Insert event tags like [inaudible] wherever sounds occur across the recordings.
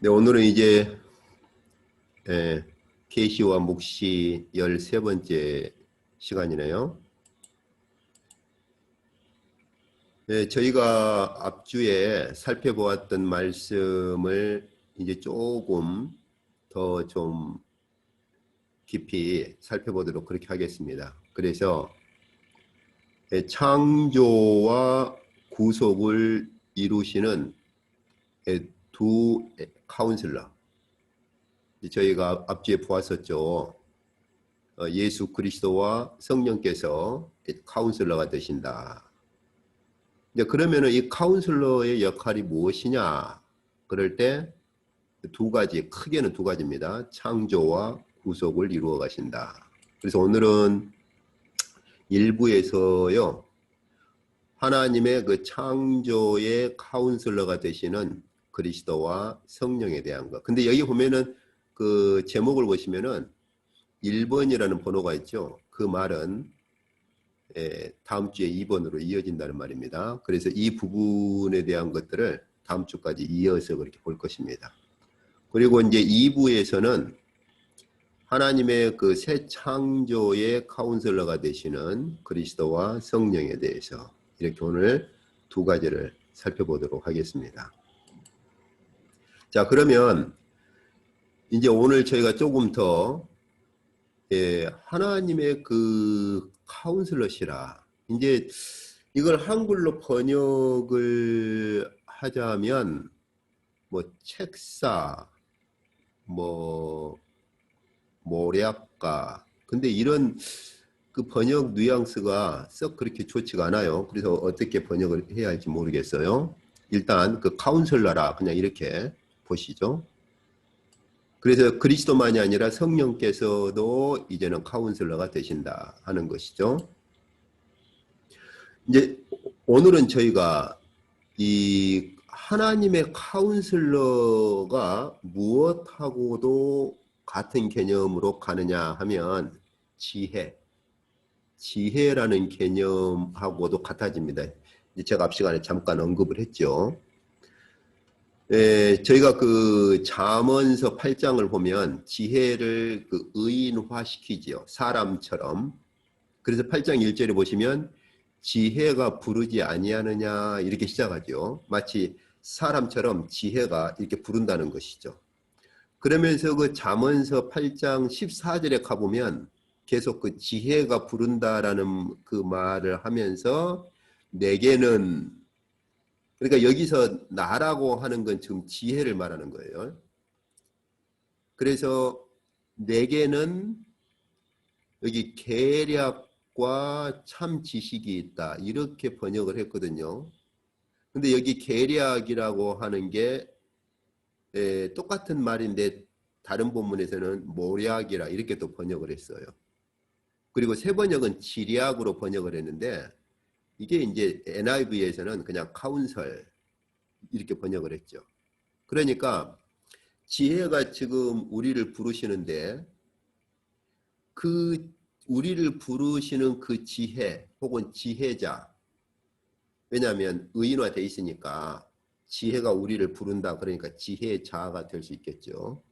네, 오늘은 이제 예, 계시와 묵시 13번째 시간이네요. 네, 저희가 앞주에 살펴보았던 말씀을 이제 조금 더 좀 깊이 살펴보도록 그렇게 하겠습니다. 그래서 예, 창조와 구속을 이루시는 예, 두 카운슬러 저희가 앞뒤에 보았었죠. 어, 예수 그리스도와 성령께서 카운슬러가 되신다. 이제 그러면은 이 카운슬러의 역할이 무엇이냐? 그럴 때 두 가지, 크게는 두 가지입니다. 창조와 구속을 이루어 가신다. 그래서 오늘은 일부에서요. 하나님의 그 창조의 카운슬러가 되시는 그리스도와 성령에 대한 것. 근데 여기 보면은 그 제목을 보시면은 1번이라는 번호가 있죠. 그 말은 예, 다음 주에 2번으로 이어진다는 말입니다. 그래서 이 부분에 대한 것들을 다음 주까지 이어서 그렇게 볼 것입니다. 그리고 이제 2부에서는 하나님의 그 새 창조의 카운슬러가 되시는 그리스도와 성령에 대해서 이렇게 오늘 두 가지를 살펴보도록 하겠습니다. 자, 그러면 이제 오늘 저희가 조금 더 예, 하나님의 그 카운슬러시라 이제 이걸 한글로 번역을 하자면 뭐 책사 뭐 모략가 근데 이런 그 번역 뉘앙스가 썩 그렇게 좋지가 않아요. 그래서 어떻게 번역을 해야 할지 모르겠어요. 일단 그 카운슬러라 그냥 이렇게 보시죠. 그래서 그리스도만이 아니라 성령께서도 이제는 카운슬러가 되신다 하는 것이죠. 이제 오늘은 저희가 이 하나님의 카운슬러가 무엇하고도 같은 개념으로 가느냐 하면 지혜, 지혜라는 개념하고도 같아집니다. 제가 앞 시간에 잠깐 언급을 했죠. 에, 저희가 그 잠언서 8장을 보면 지혜를 그 의인화시키지요. 사람처럼. 그래서 8장 1절에 보시면 지혜가 부르지 아니하느냐 이렇게 시작하죠. 마치 사람처럼 지혜가 이렇게 부른다는 것이죠. 그러면서 그 잠언서 8장 14절에 가보면 계속 그 지혜가 부른다라는 그 말을 하면서 내게는 그러니까 여기서 나라고 하는 건 지금 지혜를 말하는 거예요. 그래서 내게는 여기 계략과 참 지식이 있다. 이렇게 번역을 했거든요. 근데 여기 계략이라고 하는 게 에, 똑같은 말인데 다른 본문에서는 모략이라 이렇게 또 번역을 했어요. 그리고 세 번역은 지략으로 번역을 했는데 이게 이제 NIV에서는 그냥 카운설 이렇게 번역을 했죠. 그러니까 지혜가 지금 우리를 부르시는데 그 우리를 부르시는 그 지혜 혹은 지혜자 왜냐하면 의인화돼 있으니까 지혜가 우리를 부른다 그러니까 지혜자가 될 수 있겠죠.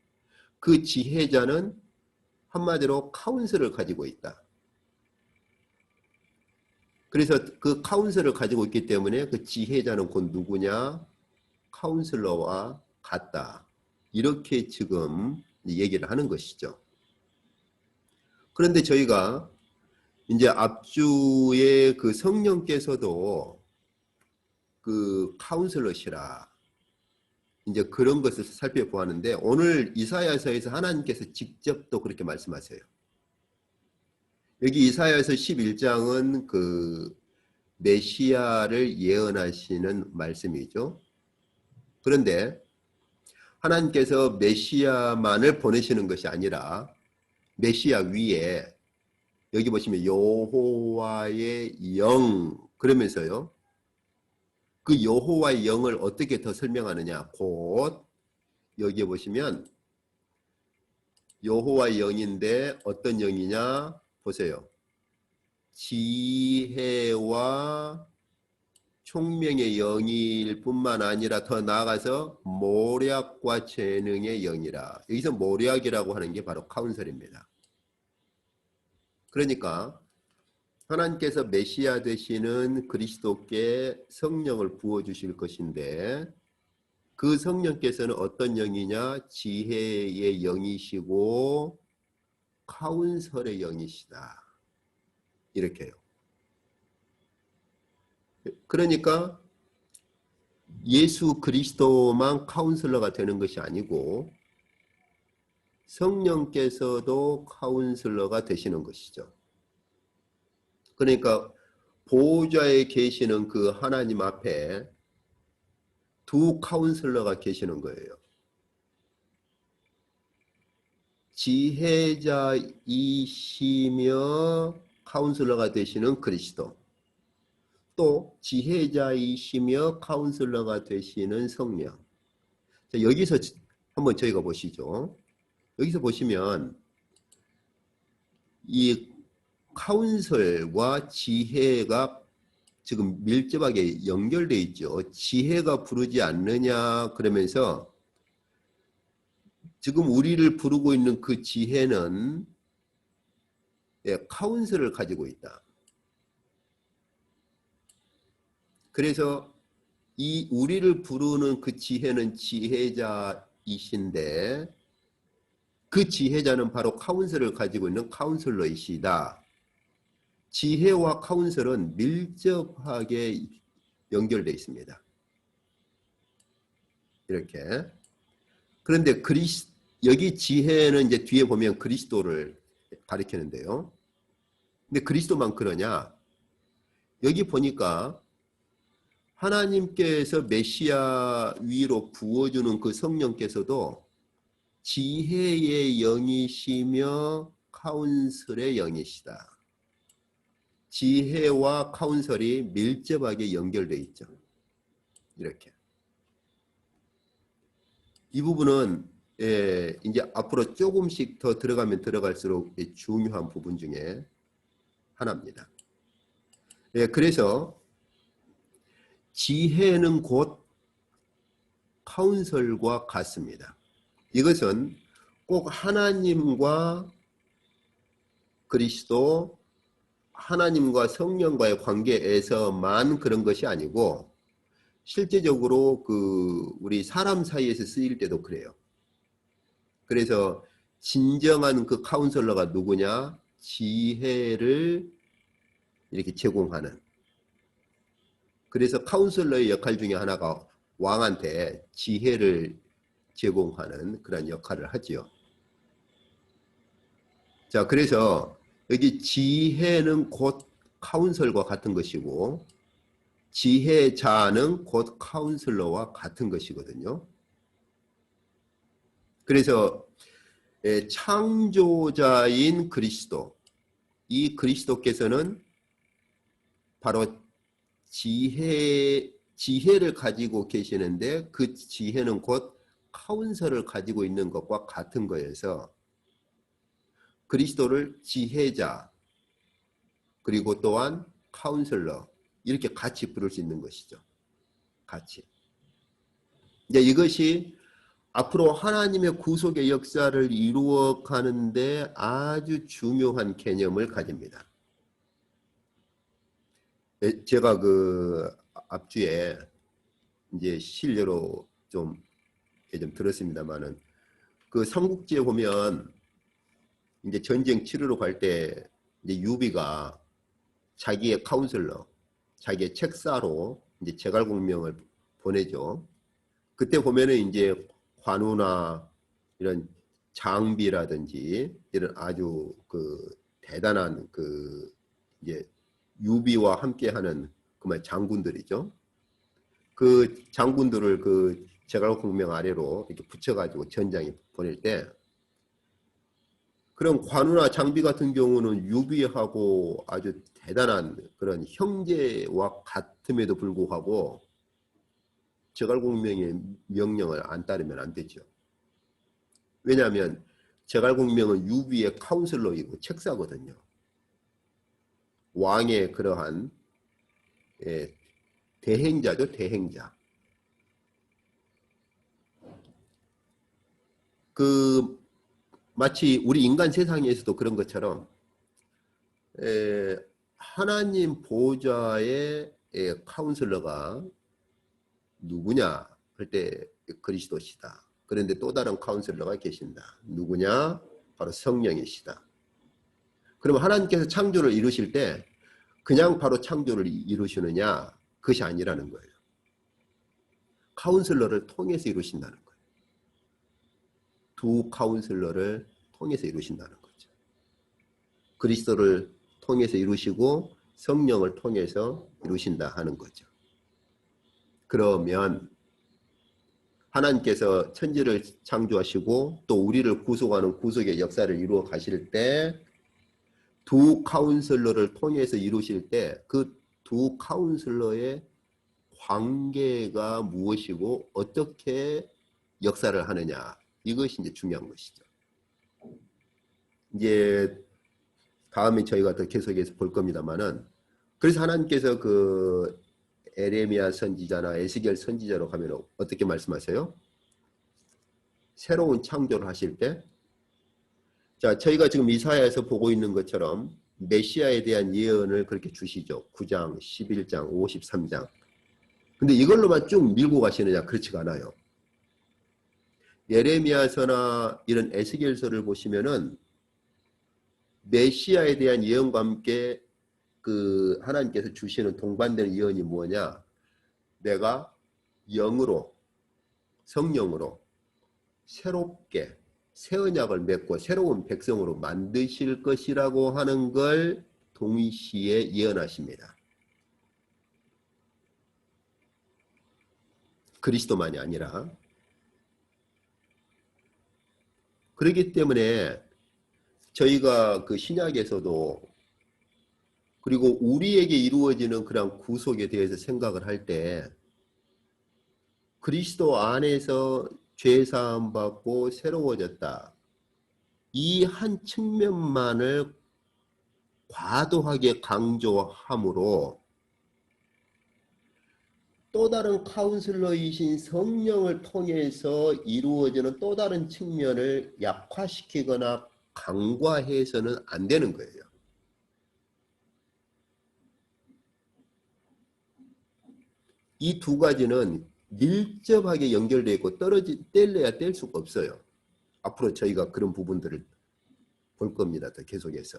그 지혜자는 한마디로 카운슬을 가지고 있다. 그래서 그 카운슬을 가지고 있기 때문에 그 지혜자는 곧 누구냐? 카운슬러와 같다. 이렇게 지금 얘기를 하는 것이죠. 그런데 저희가 이제 앞주에 그 성령께서도 그 카운슬러시라 이제 그런 것을 살펴보았는데 오늘 이사야서에서 하나님께서 직접 또 그렇게 말씀하세요. 여기 이사야서 11장은 그 메시아를 예언하시는 말씀이죠. 그런데 하나님께서 메시아만을 보내시는 것이 아니라 메시아 위에 여기 보시면 여호와의 영 그러면서요. 그 여호와의 영을 어떻게 더 설명하느냐? 곧 여기에 보시면 여호와의 영인데 어떤 영이냐? 보세요. 지혜와 총명의 영일 뿐만 아니라 더 나아가서 모략과 재능의 영이라. 여기서 모략이라고 하는 게 바로 카운셀입니다. 그러니까 하나님께서 메시아 되시는 그리스도께 성령을 부어 주실 것인데 그 성령께서는 어떤 영이냐? 지혜의 영이시고 카운설의 영이시다. 이렇게요. 그러니까 예수 그리스도만 카운슬러가 되는 것이 아니고 성령께서도 카운슬러가 되시는 것이죠. 그러니까 보호자에 계시는 그 하나님 앞에 두 카운슬러가 계시는 거예요. 지혜자이시며 카운슬러가 되시는 그리스도. 또 지혜자이시며 카운슬러가 되시는 성령. 자, 여기서 한번 저희가 보시죠. 여기서 보시면 이 카운슬과 지혜가 지금 밀접하게 연결돼 있죠. 지혜가 부르지 않느냐 그러면서 지금 우리를 부르고 있는 그 지혜는 예, 카운슬을 가지고 있다. 그래서 이 우리를 부르는 그 지혜는 지혜자이신데 그 지혜자는 바로 카운슬을 가지고 있는 카운슬러이시다. 지혜와 카운슬은 밀접하게 연결되어 있습니다. 이렇게. 그런데 그리스 여기 지혜는 이제 뒤에 보면 그리스도를 가리키는데요. 근데 그리스도만 그러냐? 여기 보니까 하나님께서 메시아 위로 부어주는 그 성령께서도 지혜의 영이시며 카운슬의 영이시다. 지혜와 카운슬이 밀접하게 연결되어 있죠. 이렇게. 이 부분은 예, 이제 앞으로 조금씩 더 들어가면 들어갈수록 중요한 부분 중에 하나입니다. 예, 그래서 지혜는 곧 카운슬과 같습니다. 이것은 꼭 하나님과 그리스도, 하나님과 성령과의 관계에서만 그런 것이 아니고 실제적으로 그 우리 사람 사이에서 쓰일 때도 그래요. 그래서 진정한 그 카운슬러가 누구냐? 지혜를 이렇게 제공하는. 그래서 카운슬러의 역할 중에 하나가 왕한테 지혜를 제공하는 그런 역할을 하지요. 자, 그래서 여기 지혜는 곧 카운슬과 같은 것이고 지혜자는 곧 카운슬러와 같은 것이거든요. 그래서 예, 창조자인 그리스도, 이 그리스도께서는 바로 지혜, 지혜를 가지고 계시는데 그 지혜는 곧 카운서를 가지고 있는 것과 같은 거여서 그리스도를 지혜자 그리고 또한 카운슬러 이렇게 같이 부를 수 있는 것이죠. 같이. 이제 이것이 앞으로 하나님의 구속의 역사를 이루어 가는데 아주 중요한 개념을 가집니다. 예, 제가 그 앞주에 이제 실례로 좀, 좀 들었습니다만은 그 삼국지에 보면 이제 전쟁 치르러 갈 때 이제 유비가 자기의 카운슬러, 자기의 책사로 이제 제갈공명을 보내죠. 그때 보면은 이제 관우나 이런 장비라든지 이런 아주 그 대단한 그 이제 유비와 함께하는 그말 장군들이죠. 그 장군들을 그 제갈 공명 아래로 이렇게 붙여가지고 전장에 보낼 때 그런 관우나 장비 같은 경우는 유비하고 아주 대단한 그런 형제와 같음에도 불구하고 제갈공명의 명령을 안 따르면 안 되죠. 왜냐하면 제갈공명은 유비의 카운슬러이고 책사거든요. 왕의 그러한 예, 대행자죠, 대행자. 그 마치 우리 인간 세상에서도 그런 것처럼 에, 하나님 보좌의 에, 카운슬러가 누구냐 할 때 그리스도시다. 그런데 또 다른 카운슬러가 계신다. 누구냐? 바로 성령이시다. 그럼 하나님께서 창조를 이루실 때 그냥 바로 창조를 이- 이루시느냐? 그것이 아니라는 거예요. 카운슬러를 통해서 이루신다는 거예요. 두 카운슬러를 통해서 이루신다는 거죠. 그리스도를 통해서 이루시고 성령을 통해서 이루신다 하는 거죠. 그러면 하나님께서 천지를 창조하시고 또 우리를 구속하는 구속의 역사를 이루어 가실 때 두 카운슬러를 통해서 이루실 때 그 두 카운슬러의 관계가 무엇이고 어떻게 역사를 하느냐 이것이 이제 중요한 것이죠. 이제 다음에 저희가 더 계속해서 볼 겁니다만은 그래서 하나님께서 그 에레미야 선지자나 에스겔 선지자로 가면 어떻게 말씀하세요? 새로운 창조를 하실 때 자, 저희가 지금 이사야에서 보고 있는 것처럼 메시아에 대한 예언을 그렇게 주시죠. 9장, 11장, 53장. 근데 이걸로만 쭉 밀고 가시느냐? 그렇지가 않아요. 예레미야서나 이런 에스겔서를 보시면은 메시아에 대한 예언과 함께 그 하나님께서 주시는 동반되는 예언이 뭐냐? 내가 영으로 성령으로 새롭게 새 언약을 맺고 새로운 백성으로 만드실 것이라고 하는 걸 동시에 예언하십니다. 그리스도만이 아니라 그렇기 때문에 저희가 그 신약에서도 그리고 우리에게 이루어지는 그런 구속에 대해서 생각을 할 때 그리스도 안에서 죄 사함 받고 새로워졌다. 이 한 측면만을 과도하게 강조함으로 또 다른 카운슬러이신 성령을 통해서 이루어지는 또 다른 측면을 약화시키거나 강과해서는 안 되는 거예요. 이 두 가지는 밀접하게 연결되어 있고 떨어지 뗄래야 뗄 수가 없어요. 앞으로 저희가 그런 부분들을 볼 겁니다. 더 계속해서.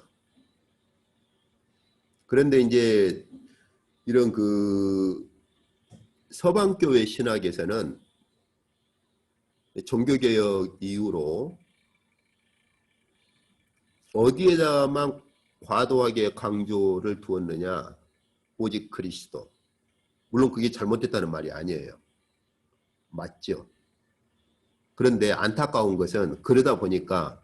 그런데 이제 이런 그 서방교회 신학에서는 종교개혁 이후로 어디에다만 과도하게 강조를 두었느냐? 오직 그리스도. 물론 그게 잘못됐다는 말이 아니에요. 맞죠. 그런데 안타까운 것은 그러다 보니까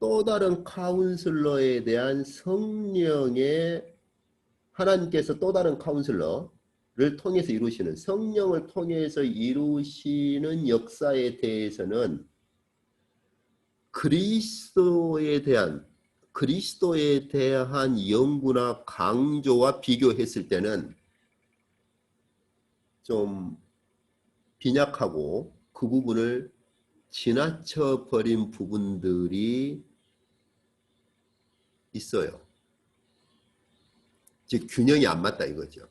또 다른 카운슬러에 대한 성령의 하나님께서 또 다른 카운슬러를 통해서 이루시는 성령을 통해서 이루시는 역사에 대해서는 그리스도에 대한 그리스도에 대한 연구나 강조와 비교했을 때는 좀 빈약하고 그 부분을 지나쳐 버린 부분들이 있어요. 즉 균형이 안 맞다 이거죠.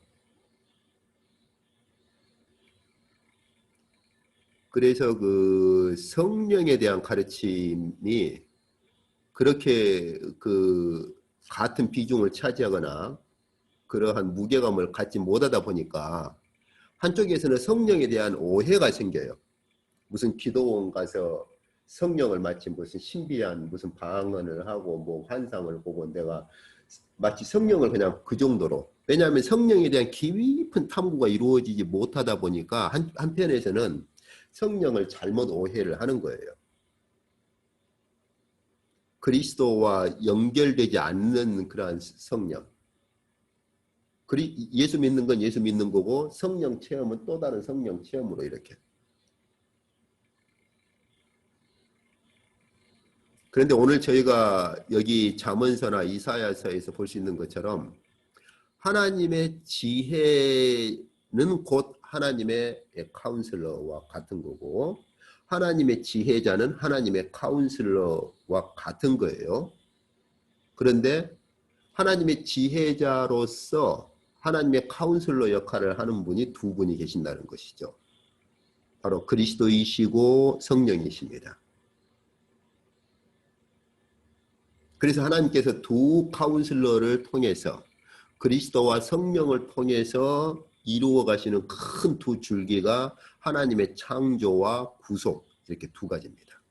그래서 그 성령에 대한 가르침이 그렇게 그 같은 비중을 차지하거나 그러한 무게감을 갖지 못하다 보니까 한쪽에서는 성령에 대한 오해가 생겨요. 무슨 기도원 가서 성령을 마치 무슨 신비한 무슨 방언을 하고 뭐 환상을 보고 내가 마치 성령을 그냥 그 정도로 왜냐하면 성령에 대한 깊은 탐구가 이루어지지 못하다 보니까 한, 한편에서는 성령을 잘못 오해를 하는 거예요. 그리스도와 연결되지 않는 그러한 성령. 그리, 예수 믿는 건 예수 믿는 거고 성령 체험은 또 다른 성령 체험으로 이렇게. 그런데 오늘 저희가 여기 잠언서나 이사야서에서 볼 수 있는 것처럼 하나님의 지혜는 곧 하나님의 카운슬러와 같은 거고 하나님의 지혜자는 하나님의 카운슬러와 같은 거예요. 그런데 하나님의 지혜자로서 하나님의 카운슬러 역할을 하는 분이 두 분이 계신다는 것이죠. 바로 그리스도이시고 성령이십니다. 그래서 하나님께서 두 카운슬러를 통해서 그리스도와 성령을 통해서 이루어 가시는 큰 두 줄기가 하나님의 창조와 구속 이렇게 두 가지입니다.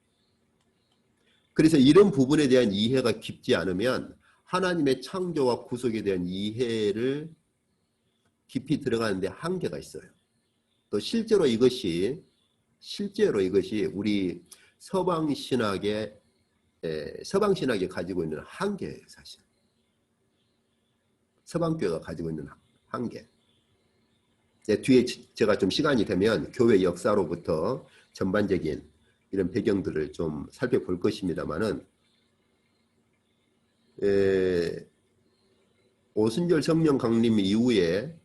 그래서 이런 부분에 대한 이해가 깊지 않으면 하나님의 창조와 구속에 대한 이해를 깊이 들어가는데 한계가 있어요. 또 실제로 이것이 실제로 이것이 우리 서방 신학의 서방 신학이 가지고 있는 한계예요, 사실. 서방 교회가 가지고 있는 한계. 네, 뒤에 제가 좀 시간이 되면 교회 역사로부터 전반적인 이런 배경들을 좀 살펴볼 것입니다만은 오순절 성령 강림 이후에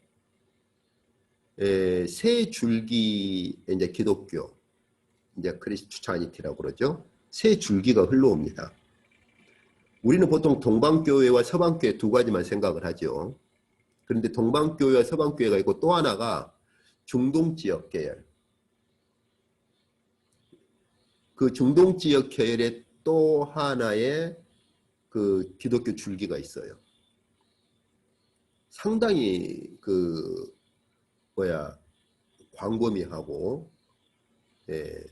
에, 새 줄기 이제 기독교 이제 크리스추차니티라고 그러죠. 새 줄기가 흘러옵니다. 우리는 보통 동방교회와 서방교회 두 가지만 생각을 하죠. 그런데 동방교회와 서방교회가 있고 또 하나가 중동지역 계열. 그 중동지역 계열의 또 하나의 그 기독교 줄기가 있어요. 상당히 그 뭐야 광범위하고 예,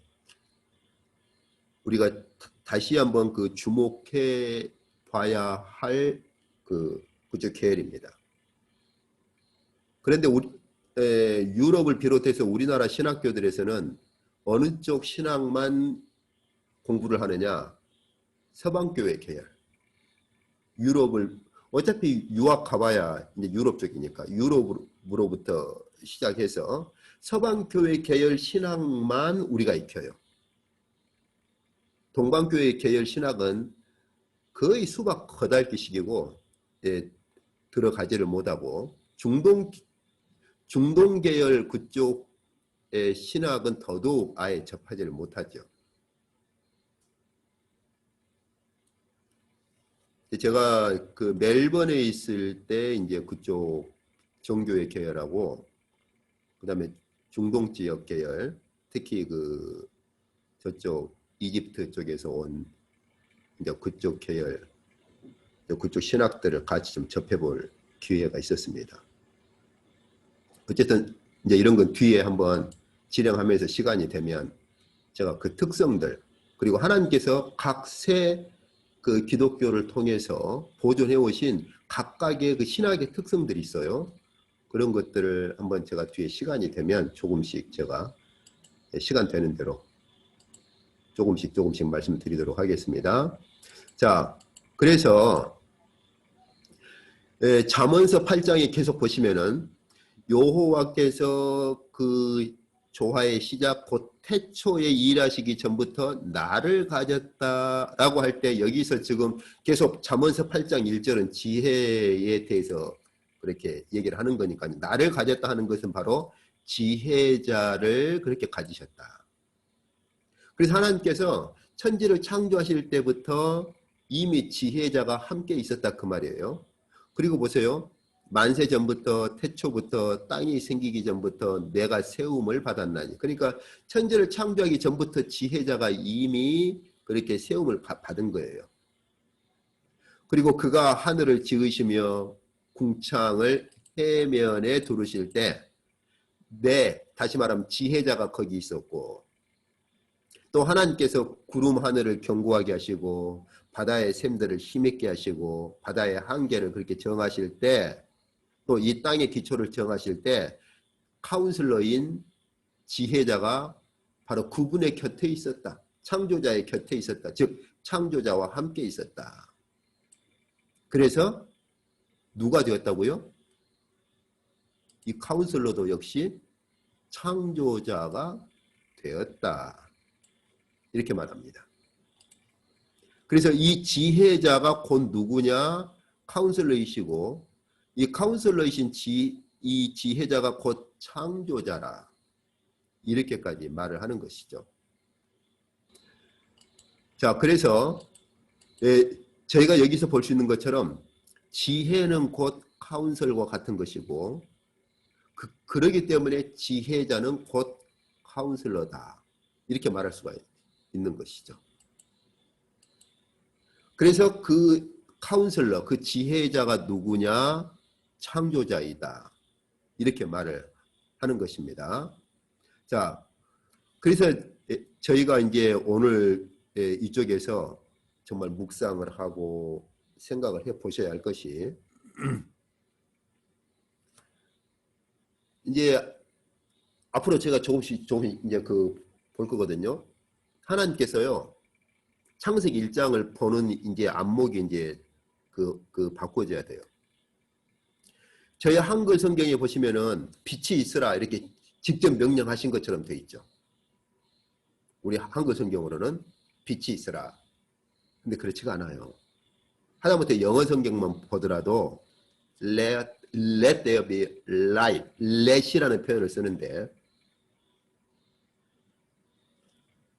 우리가 다시 한번 그 주목해 봐야 할그 그쪽 계열입니다. 그런데 우리 에, 유럽을 비롯해서 우리나라 신학교들에서는 어느 쪽 신학만 공부를 하느냐? 서방교회 계열. 유럽을 어차피 유학 가봐야 이제 유럽 쪽이니까 유럽으로부터 시작해서 서방교회 계열 신학만 우리가 익혀요. 동방교회 계열 신학은 거의 수박 거달기식이고 예, 들어가지를 못하고 중동 중동 계열 그쪽의 신학은 더더욱 아예 접하지를 못하죠. 제가 그 멜번에 있을 때 이제 그쪽 종교의 계열하고 그다음에 중동 지역 계열 특히 그 저쪽 이집트 쪽에서 온 이제 그쪽 계열 그쪽 신학들을 같이 좀 접해볼 기회가 있었습니다. 어쨌든 이제 이런 건 뒤에 한번 진행하면서 시간이 되면 제가 그 특성들 그리고 하나님께서 각 세 그 기독교를 통해서 보존해 오신 각각의 그 신학의 특성들이 있어요. 그런 것들을 한번 제가 뒤에 시간이 되면 조금씩 제가 시간 되는 대로 조금씩 조금씩 말씀드리도록 하겠습니다. 자, 그래서 예, 잠언서 8장에 계속 보시면은 여호와께서 그 조화의 시작 곧 태초에 일하시기 전부터 나를 가졌다라고 할 때 여기서 지금 계속 잠언서 8장 1절은 지혜에 대해서 그렇게 얘기를 하는 거니까 나를 가졌다 하는 것은 바로 지혜자를 그렇게 가지셨다. 그래서 하나님께서 천지를 창조하실 때부터 이미 지혜자가 함께 있었다 그 말이에요. 그리고 보세요. 만세 전부터 태초부터 땅이 생기기 전부터 내가 세움을 받았나니. 그러니까 천지를 창조하기 전부터 지혜자가 이미 그렇게 세움을 받은 거예요. 그리고 그가 하늘을 지으시며 궁창을 해면에 두르실 때, 내, 다시 말하면 지혜자가 거기 있었고, 또 하나님께서 구름 하늘을 견고하게 하시고, 바다의 샘들을 힘있게 하시고, 바다의 한계를 그렇게 정하실 때, 또 이 땅의 기초를 정하실 때 카운슬러인 지혜자가 바로 그분의 곁에 있었다. 창조자의 곁에 있었다. 즉 창조자와 함께 있었다. 그래서 누가 되었다고요? 이 카운슬러도 역시 창조자가 되었다. 이렇게 말합니다. 그래서 이 지혜자가 곧 누구냐? 카운슬러이시고 이 카운슬러이신 지, 이 지혜자가 곧 창조자라. 이렇게까지 말을 하는 것이죠. 자, 그래서 예, 저희가 여기서 볼 수 있는 것처럼 지혜는 곧 카운슬과 같은 것이고 그, 그러기 때문에 지혜자는 곧 카운슬러다. 이렇게 말할 수가 있는 것이죠. 그래서 그 카운슬러, 그 지혜자가 누구냐? 창조자이다. 이렇게 말을 하는 것입니다. 자, 그래서 저희가 이제 오늘 이쪽에서 정말 묵상을 하고 생각을 해 보셔야 할 것이 [clears throat] 이제 앞으로 제가 조금씩 조금씩 이제 그 볼 거거든요. 하나님께서요. 창세기 1장을 보는 이제 안목이 이제 그, 그 바꿔져야 돼요. 저희 한글 성경에 보시면은 빛이 있으라 이렇게 직접 명령하신 것처럼 되어 있죠. 우리 한글 성경으로는 빛이 있으라. 근데 그렇지가 않아요. 하다못해 영어 성경만 보더라도 let, let there be light, let이라는 표현을 쓰는데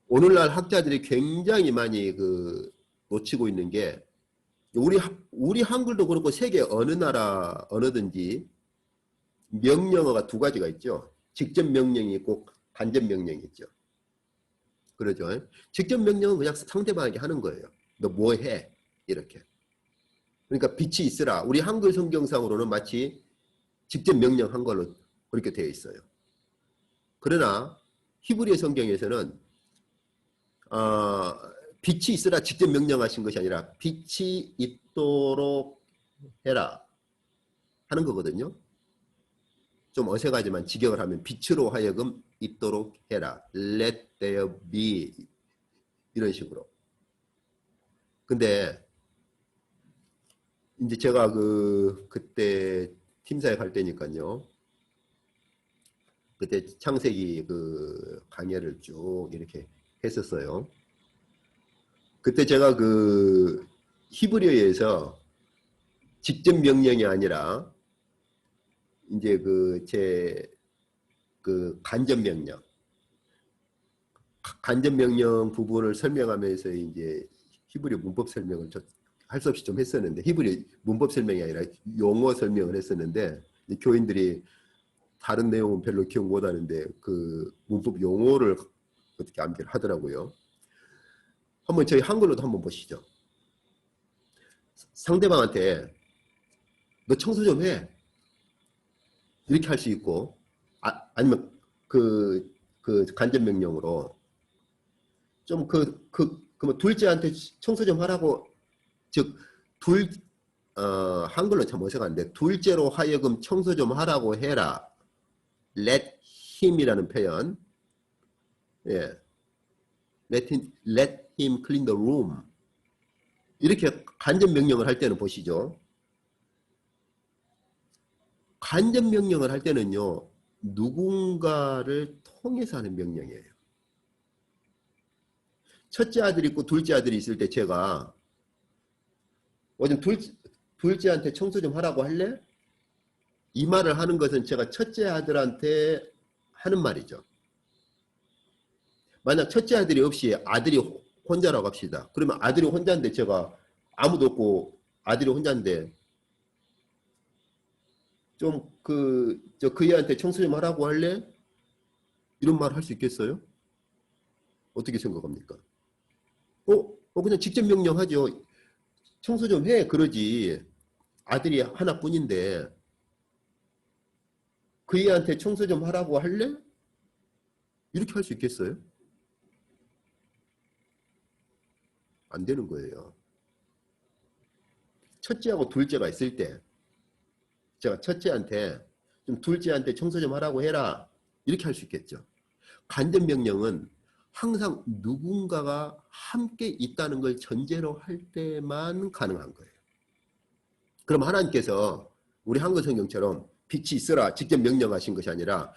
오늘날 학자들이 굉장히 많이 그 놓치고 있는 게 우리 우리 한글도 그렇고 세계 어느 나라 어느든지 명령어가 두 가지가 있죠. 직접 명령이 있고 간접 명령이 있죠. 그러죠. 직접 명령은 그냥 상대방에게 하는 거예요. 너 뭐 해? 이렇게. 그러니까 빛이 있으라. 우리 한글 성경상으로는 마치 직접 명령한 걸로 그렇게 되어 있어요. 그러나 히브리어 성경에서는 어, 빛이 있으라 직접 명령하신 것이 아니라 빛이 있도록 해라 하는 거거든요. 좀 어색하지만 직역을 하면 빛으로 하여금 있도록 해라. Let there be 이런 식으로. 근데 이제 제가 그 그때 팀사에 갈 때니까요. 그때 창세기 그 강의를 쭉 이렇게 했었어요. 그때 제가 그 히브리어에서 직접 명령이 아니라 이제 그 제그 간접 명령 간접 명령 부분을 설명하면서 이제 히브리 문법 설명을 할 수 없이 좀 했었는데 히브리 문법 설명이 아니라 용어 설명을 했었는데 교인들이 다른 내용은 별로 기억 못하는데 그 문법 용어를 어떻게 암기를 하더라고요. 한번 저희 한글로도 한번 보시죠. 상대방한테 너 청소 좀 해. 이렇게 할 수 있고 아, 아니면 그, 그 간접 명령으로 좀 그, 그, 그뭐 둘째한테 청소 좀 하라고 즉 둘, 어, 한글로 참 어색한데 둘째로 하여금 청소 좀 하라고 해라. let him이라는 표현 예. let him, let him clean the room. 이렇게 간접 명령을 할 때는 보시죠. 간접 명령을 할 때는요. 누군가를 통해서 하는 명령이에요. 첫째 아들 있고 둘째 아들이 있을 때 제가 어좀 둘, 둘째한테 청소 좀 하라고 할래? 이 말을 하는 것은 제가 첫째 아들한테 하는 말이죠. 만약 첫째 아들이 없이 아들이 혼자라고 합시다. 그러면 아들이 혼자인데 제가 아무도 없고 아들이 혼자인데 좀 그 저 그이한테 청소 좀 하라고 할래? 이런 말 할 수 있겠어요? 어떻게 생각합니까? 어? 어 그냥 직접 명령하죠. 청소 좀 해. 그러지. 아들이 하나뿐인데 그이한테 청소 좀 하라고 할래? 이렇게 할 수 있겠어요? 안 되는 거예요. 첫째하고 둘째가 있을 때 제가 첫째한테 좀 둘째한테 청소 좀 하라고 해라 이렇게 할 수 있겠죠. 간접 명령은 항상 누군가가 함께 있다는 걸 전제로 할 때만 가능한 거예요. 그럼 하나님께서 우리 한글 성경처럼 빛이 있으라 직접 명령하신 것이 아니라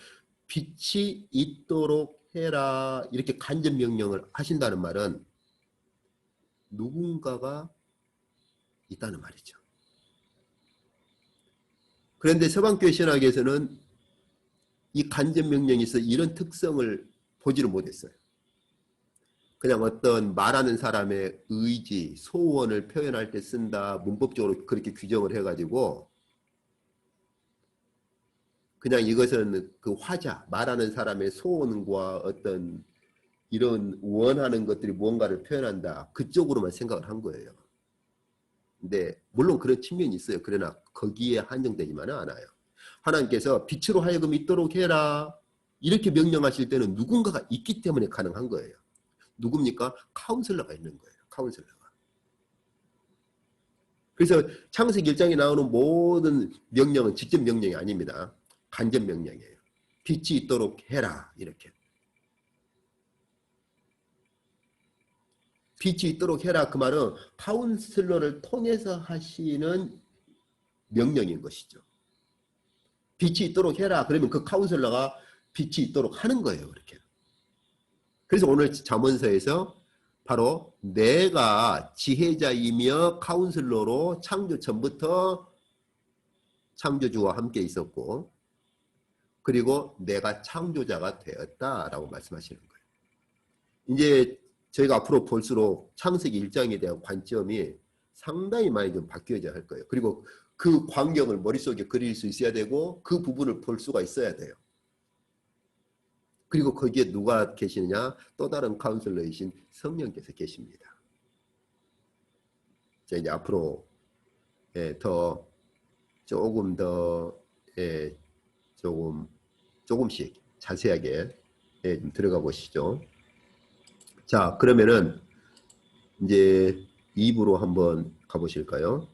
빛이 있도록 해라 이렇게 간접 명령을 하신다는 말은 누군가가 있다는 말이죠. 그런데 서방교회 신학에서는 이 간접 있어 이런 특성을 보지를 못했어요. 그냥 어떤 말하는 사람의 의지, 소원을 표현할 때 쓴다. 문법적으로 그렇게 규정을 해가지고 그냥 이것은 그 화자, 말하는 사람의 소원과 어떤 이런 원하는 것들이 무언가를 표현한다. 그쪽으로만 생각을 한 거예요. 근데 물론 그런 측면이 있어요. 그러나 거기에 한정되지만은 않아요. 하나님께서 빛으로 하여금 있도록 해라. 이렇게 명령하실 때는 누군가가 있기 때문에 가능한 거예요. 누굽니까? 카운슬러가 있는 거예요. 카운슬러가. 그래서 창세기 1장에 나오는 모든 명령은 직접 명령이 아닙니다. 간접 명령이에요. 빛이 있도록 해라. 이렇게. 빛이 있도록 해라. 그 말은 카운슬러를 통해서 하시는 명령인 것이죠. 빛이 있도록 해라. 그러면 그 카운슬러가 빛이 있도록 하는 거예요. 그렇게. 그래서 오늘 잠언서에서 바로 내가 지혜자이며 카운슬러로 창조 전부터 창조주와 함께 있었고 그리고 내가 창조자가 되었다라고 말씀하시는 거예요. 이제 저희가 앞으로 볼수록 창세기 1장에 대한 관점이 상당히 많이 좀 바뀌어져야 할 거예요. 그리고 그 광경을 머릿속에 그릴 수 있어야 되고 그 부분을 볼 수가 있어야 돼요. 그리고 거기에 누가 계시느냐? 또 다른 카운슬러이신 성령께서 계십니다. 자, 이제 앞으로 예, 더 조금 더 예, 조금 조금씩 자세하게 예, 좀 들어가 보시죠. 자, 그러면은 이제 2부로 한번 가보실까요?